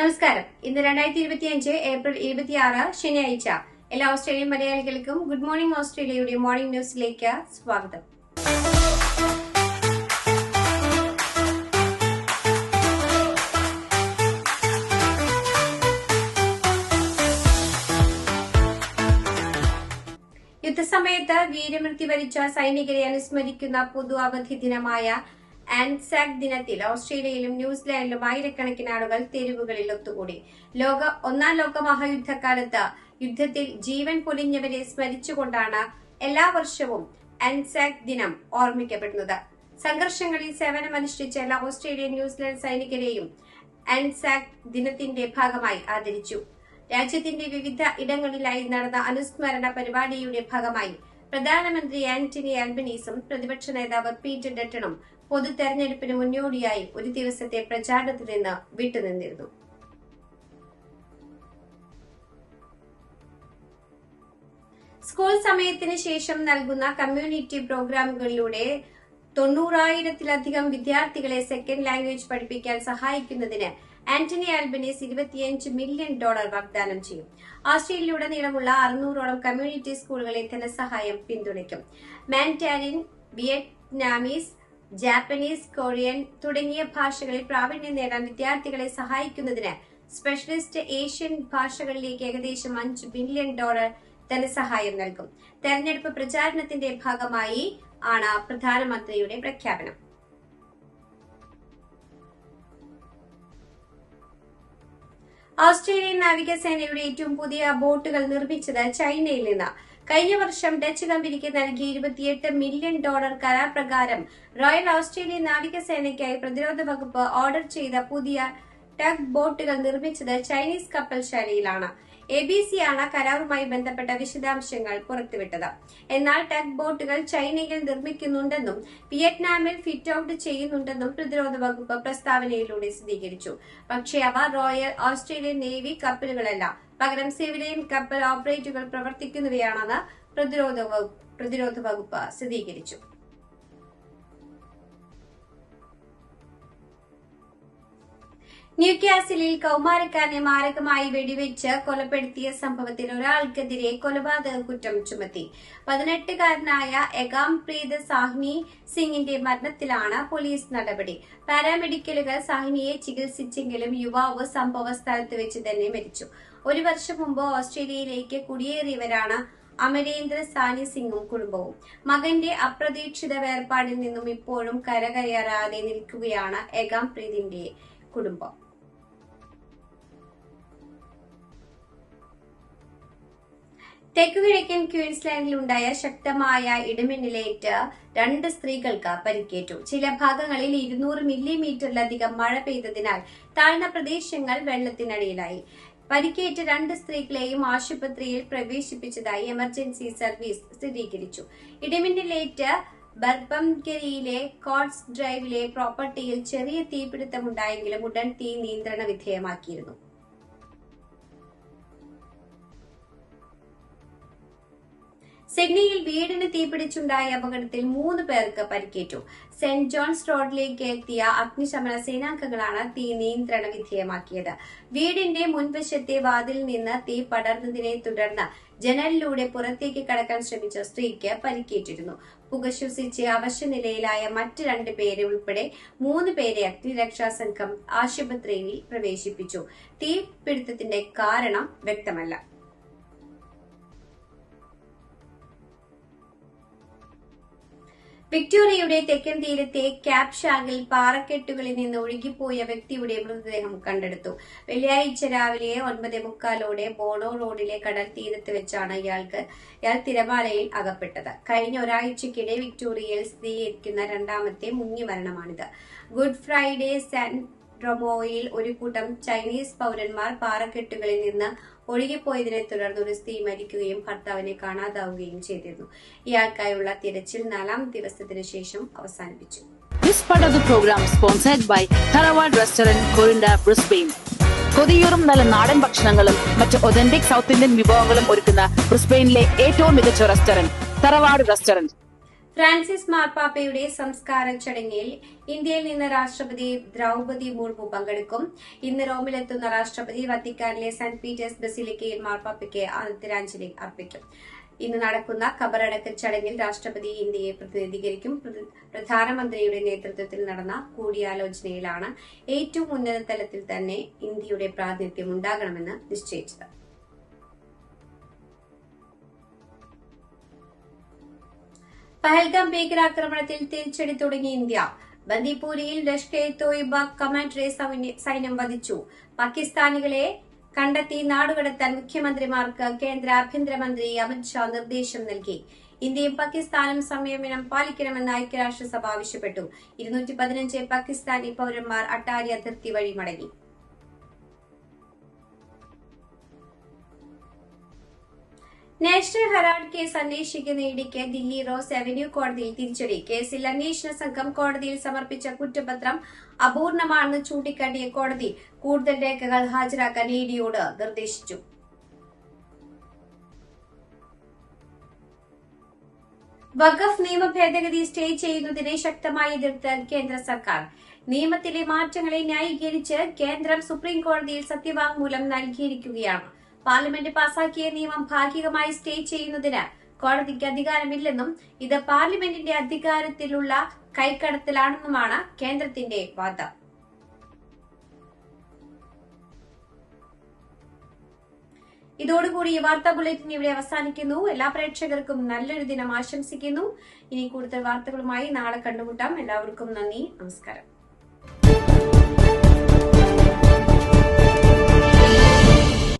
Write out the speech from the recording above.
നമസ്കാരം. ഇന്ന് രണ്ടായിരത്തി ഇരുപത്തിയഞ്ച് ഏപ്രിൽ ഇരുപത്തിയാറ് ശനിയാഴ്ച. എല്ലാ ഓസ്ട്രേലിയൻ മലയാളികൾക്കും ഗുഡ് മോർണിംഗ് ഓസ്ട്രേലിയയുടെ മോർണിംഗ് ന്യൂസിലേക്ക് സ്വാഗതം. യുദ്ധസമയത്ത് വീരമൃത്യു വരിച്ച സൈനികരെ അനുസ്മരിക്കുന്ന പൊതു അവധി ദിനമായ ആൻസാക് ദിനത്തിൽ ഓസ്ട്രേലിയയിലും ന്യൂസിലാൻഡിലും ആയിരക്കണക്കിന് ആളുകൾ തെരുവുകളിൽ ഒത്തുകൂടി. ലോക ഒന്നാം ലോക മഹായുദ്ധകാലത്ത് യുദ്ധത്തിൽ ജീവൻ പൊലിഞ്ഞവരെ സ്മരിച്ചുകൊണ്ടാണ് എല്ലാ വർഷവും ആൻസാക് ദിനം ഓർമ്മിക്കപ്പെടുന്നത്. സംഘർഷങ്ങളിൽ സേവനമനുഷ്ഠിച്ച എല്ലാ ഓസ്ട്രേലിയൻ ന്യൂസിലാൻഡ് സൈനികരെയും ആൻസാക് ദിനത്തിന്റെ ഭാഗമായി ആദരിച്ചു. രാജ്യത്തിന്റെ വിവിധ ഇടങ്ങളിലായി നടന്ന അനുസ്മരണ പരിപാടിയുടെ ഭാഗമായി പ്രധാനമന്ത്രി ആന്റണി ആൽബനീസും പ്രതിപക്ഷ നേതാവ് പീറ്റർ ഡട്ടണും പൊതു തെരഞ്ഞെടുപ്പിന് മുന്നോടിയായി ഒരു ദിവസത്തെ പ്രചാരണത്തിൽ നിന്ന് വിട്ടുനിന്നിരുന്നു. സ്കൂൾ സമയത്തിന് ശേഷം നൽകുന്ന കമ്മ്യൂണിറ്റി പ്രോഗ്രാമുകളിലൂടെ തൊണ്ണൂറായിരത്തിലധികം വിദ്യാർത്ഥികളെ സെക്കൻഡ് ലാംഗ്വേജ് പഠിപ്പിക്കാൻ സഹായിക്കുന്നതിന് ആന്റണി ആൽബനീസ് ഇരുപത്തിയഞ്ച് മില്യൺ ഡോളർ വാഗ്ദാനം ചെയ്യും. ഓസ്ട്രേലിയയിലുടനീളമുള്ള അറുന്നൂറോളം കമ്മ്യൂണിറ്റി സ്കൂളുകളെ ധനസഹായം പിന്തുണയ്ക്കും. മാൻഡാരിൻ വിയറ്റ്നാമീസ് ജാപ്പനീസ് കൊറിയൻ തുടങ്ങിയ ഭാഷകളിൽ പ്രാവീണ്യം നേടാൻ വിദ്യാർത്ഥികളെ സഹായിക്കുന്നതിന് സ്പെഷ്യലിസ്റ്റ് ഏഷ്യൻ ഭാഷകളിലേക്ക് ഏകദേശം അഞ്ച് ബില്യൺ ഡോളർ ധനസഹായം നൽകും. തെരഞ്ഞെടുപ്പ് പ്രചാരണത്തിന്റെ ഭാഗമായി ആണ് പ്രധാനമന്ത്രിയുടെ പ്രഖ്യാപനം. ഓസ്ട്രേലിയൻ നാവികസേനയുടെ ഏറ്റവും പുതിയ ബോട്ടുകൾ നിർമ്മിച്ചത് ചൈനയിൽ നിന്ന്. കഴിഞ്ഞ വർഷം ഡച്ച് കമ്പനിക്ക് നൽകിയ ഇരുപത്തിയെട്ട് മില്യൺ ഡോളർ കരാർ പ്രകാരം റോയൽ ഓസ്ട്രേലിയൻ നാവികസേനയ്ക്കായി പ്രതിരോധ വകുപ്പ് ഓർഡർ ചെയ്ത പുതിയ ടഗ് ബോട്ടുകൾ നിർമ്മിച്ചത് ചൈനീസ് കപ്പൽശാലയിലാണ് എ ബി സി ആണ് കരാറുമായി ബന്ധപ്പെട്ട വിശദാംശങ്ങൾ പുറത്തുവിട്ടത്. എന്നാൽ ടഗ് ബോട്ടുകൾ ചൈനയിൽ നിർമ്മിക്കുന്നുണ്ടെന്നും വിയറ്റ്നാമിൽ ഫിറ്റ് ഔട്ട് ചെയ്യുന്നുണ്ടെന്നും പ്രതിരോധ വകുപ്പ് പ്രസ്താവനയിലൂടെ സ്ഥിരീകരിച്ചു. പക്ഷേ അവ റോയൽ ഓസ്ട്രേലിയൻ നേവി കപ്പലുകളല്ല പകരം സിവിലിയൻ കപ്പൽ ഓപ്പറേറ്റുകൾ പ്രവർത്തിക്കുന്നവയാണെന്ന് പ്രതിരോധ വകുപ്പ് പ്രതിരോധ വകുപ്പ് സ്ഥിരീകരിച്ചു. ന്യൂക്യാസിലിൽ കൌമാരക്കാരനെ മാരകമായി വെടിവെച്ച് കൊലപ്പെടുത്തിയ സംഭവത്തിൽ ഒരാൾക്കെതിരെ കൊലപാതക കുറ്റം ചുമത്തി. പതിനെട്ടുകാരനായ എഗാം പ്രീത് സാഹ്നി സിംഗിന്റെ മരണത്തിലാണ് പോലീസ് നടപടി. പാരാമെഡിക്കലുകൾ സാഹ്നിയെ ചികിത്സിച്ചെങ്കിലും യുവാവ് സംഭവ സ്ഥലത്ത് വെച്ച് തന്നെ മരിച്ചു. ഒരു വർഷം മുമ്പ് ഓസ്ട്രേലിയയിലേക്ക് കുടിയേറിയവരാണ് അമരേന്ദ്ര സാനി സിംഗും കുടുംബവും. മകന്റെ അപ്രതീക്ഷിത വേർപാടിൽ നിന്നും ഇപ്പോഴും കരകയറാതെ നിൽക്കുകയാണ് എഗാം പ്രീതിന്റെ കുടുംബം. തെക്കുകിഴക്കൻ ഉണ്ടായ ശക്തമായ ഇടിമിന്നലേറ്റ് രണ്ട് സ്ത്രീകൾക്ക് പരിക്കേറ്റു. ചില ഭാഗങ്ങളിൽ ഇരുന്നൂറ് മില്ലിമീറ്ററിലധികം മഴ പെയ്തതിനാൽ താഴ്ന്ന പ്രദേശങ്ങൾ വെള്ളത്തിനടിയിലായി. പരിക്കേറ്റ രണ്ട് സ്ത്രീകളെയും ആശുപത്രിയിൽ പ്രവേശിപ്പിച്ചതായി എമർജൻസി സർവീസ് സ്ഥിരീകരിച്ചു. ഇടിമിന്നലേറ്റ് ബർബംഗരിയിലെ കോട്സ് ഡ്രൈവിലെ പ്രോപ്പർട്ടിയിൽ ചെറിയ തീപിടുത്തമുണ്ടായെങ്കിലും ഉടൻ തീ നിയന്ത്രണ വിധേയമാക്കിയിരുന്നു. സിഡ്നിയിൽ വീടിന് തീപിടിച്ചുണ്ടായ അപകടത്തിൽ മൂന്ന് പേർക്ക് പരിക്കേറ്റു. സെന്റ് ജോൺസ് റോഡിലേക്ക് എത്തിയ അഗ്നിശമന സേനാംഗങ്ങളാണ് തീ നിയന്ത്രണ വിധേയമാക്കിയത്. വീടിന്റെ മുൻവശത്തെ വാതിൽ നിന്ന് തീ പടർന്നതിനെ തുടർന്ന് ജനലിലൂടെ പുറത്തേക്ക് കടക്കാൻ ശ്രമിച്ച സ്ത്രീക്ക് പരിക്കേറ്റിരുന്നു. പുക ശ്വസിച്ച് അവശനിലയിലായ മറ്റ് രണ്ട് പേരെ ഉൾപ്പെടെ മൂന്ന് പേരെ അഗ്നിരക്ഷാ സംഘം ആശുപത്രിയിൽ പ്രവേശിപ്പിച്ചു. തീപിടുത്തത്തിന്റെ കാരണം വ്യക്തമല്ല. വിക്ടോറിയയുടെ തെക്കൻ തീരത്തെ ക്യാപ് ഷാഗിൽ പാറക്കെട്ടുകളിൽ നിന്ന് ഒഴുകിപ്പോയ വ്യക്തിയുടെ മൃതദേഹം കണ്ടെടുത്തു. വെള്ളിയാഴ്ച രാവിലെ ഒൻപത് മുക്കാലോടെ ബോണോ റോഡിലെ കടൽ തീരത്ത് വെച്ചാണ് ഇയാൾക്ക് ഇയാൾ തിരമാലയിൽ അകപ്പെട്ടത്. കഴിഞ്ഞ ഒരാഴ്ചക്കിടെ വിക്ടോറിയയിൽ സ്ഥിരീകരിക്കുന്ന രണ്ടാമത്തെ മുങ്ങിമരണമാണിത്. ഗുഡ് ഫ്രൈഡേ സാൻ റൊമോയിൽ ഒരു കൂട്ടം ചൈനീസ് പൗരന്മാർ പാറക്കെട്ടുകളിൽ നിന്ന് ഒഴുകിപ്പോയതിനെ തുടർന്ന് ഒരു സ്ത്രീ മരിക്കുകയും ഭർത്താവിനെ കാണാതാവുകയും ചെയ്തിരുന്നു. ഇയാൾക്കായുള്ള തിരച്ചിൽ നാലാം ദിവസത്തിനു ശേഷം അവസാനിപ്പിച്ചു. This program sponsored by Restaurant, Corinda, Brisbane. കൊതിയൂറും നല്ല നാടൻ ഭക്ഷണങ്ങളും മറ്റ് ഒതന്റിക് സൗത്ത് ഇന്ത്യൻ വിഭവങ്ങളും ഒരുക്കുന്ന ബ്രിസ്ബെയിനിലെ ഏറ്റവും മികച്ച റെസ്റ്റോറന്റ് തറവാട് റെസ്റ്റോറന്റ് ഫ്രാൻസിസ് മാർപ്പാപ്പയുടെ സംസ്കാര ചടങ്ങിൽ ഇന്ത്യയിൽ നിന്ന് രാഷ്ട്രപതി ദ്രൗപതി മുർമു പങ്കെടുക്കും. ഇന്ന് റോമിലെത്തുന്ന രാഷ്ട്രപതി വത്തിക്കാനിലെ സെന്റ് പീറ്റേഴ്സ് ബസിലിക്കയിൽ മാർപ്പാപ്പയ്ക്ക് ആദരാഞ്ജലി അർപ്പിക്കും. ഇന്ന് നടക്കുന്ന ഖബറടക്ക ചടങ്ങിൽ രാഷ്ട്രപതി ഇന്ത്യയെ പ്രതിനിധീകരിക്കും. പ്രധാനമന്ത്രിയുടെ നേതൃത്വത്തിൽ നടന്ന കൂടിയാലോചനയിലാണ് ഏറ്റവും ഉന്നത തലത്തിൽ തന്നെ ഇന്ത്യയുടെ പ്രാതിനിധ്യം ഉണ്ടാകണമെന്ന് നിശ്ചയിച്ചത്. പഹൽഗാം ഭീകരാക്രമണത്തിൽ തിരിച്ചടി തുടങ്ങി ഇന്ത്യ. ബന്ദിപൂരിയിൽ ലഷ്കർ തോയിബ കമാൻഡറെ സൈന്യം വധിച്ചു. പാകിസ്ഥാനികളെ കണ്ടെത്തി നാടുകടത്താൻ മുഖ്യമന്ത്രിമാർക്ക് കേന്ദ്ര ആഭ്യന്തരമന്ത്രി അമിത്ഷാ നിർദ്ദേശം നൽകി. ഇന്ത്യയും പാകിസ്ഥാനും സംയമനം പാലിക്കണമെന്ന് ഐക്യരാഷ്ട്രസഭ ആവശ്യപ്പെട്ടു. ഇരുന്നൂറ്റി പതിനഞ്ച് പാകിസ്ഥാനി പൌരന്മാർ അട്ടാരി അതിർത്തി വഴി മടങ്ങി. നാഷണൽ ഹെറാൾഡ് കേസ് അന്വേഷിക്കുന്ന ഇടിക്ക് ദില്ലി റോസ് അവന്യൂ കോടതിയിൽ തിരിച്ചടി. കേസിൽ അന്വേഷണ സംഘം കോടതിയിൽ സമർപ്പിച്ച കുറ്റപത്രം അപൂർണമാണെന്ന് ചൂണ്ടിക്കാട്ടിയ കോടതി കൂടുതൽ രേഖകൾ ഹാജരാക്കാൻ ഇഡിയോട് നിർദ്ദേശിച്ചു. വഖഫ് നിയമ ഭേദഗതി സ്റ്റേ ചെയ്യുന്നതിനെ ശക്തമായി എതിർത്ത് കേന്ദ്ര സർക്കാർ. നിയമത്തിലെ മാറ്റങ്ങളെ ന്യായീകരിച്ച് കേന്ദ്രം സുപ്രീം കോടതിയിൽ സത്യവാങ്മൂലം നൽകിയിരിക്കുകയാണ്. പാർലമെന്റ് പാസാക്കിയ നിയമം ഭാഗികമായി സ്റ്റേ ചെയ്യുന്നതിന് കോടതിക്ക് അധികാരമില്ലെന്നും ഇത് പാർലമെന്റിന്റെ അധികാരത്തിലുള്ള കൈക്കടത്തലാണെന്നുമാണ് കേന്ദ്രത്തിന്റെ വാദം. ഇതോടുകൂടി ഈ വാർത്താ ബുള്ളറ്റിൻ ഇവിടെ അവസാനിക്കുന്നു. എല്ലാ പ്രേക്ഷകർക്കും നല്ലൊരു ദിനം ആശംസിക്കുന്നു. ഇനി കൂടുതൽ വാർത്തകളുമായി നാളെ കണ്ടുമുട്ടാം. എല്ലാവർക്കും നന്ദി. നമസ്കാരം.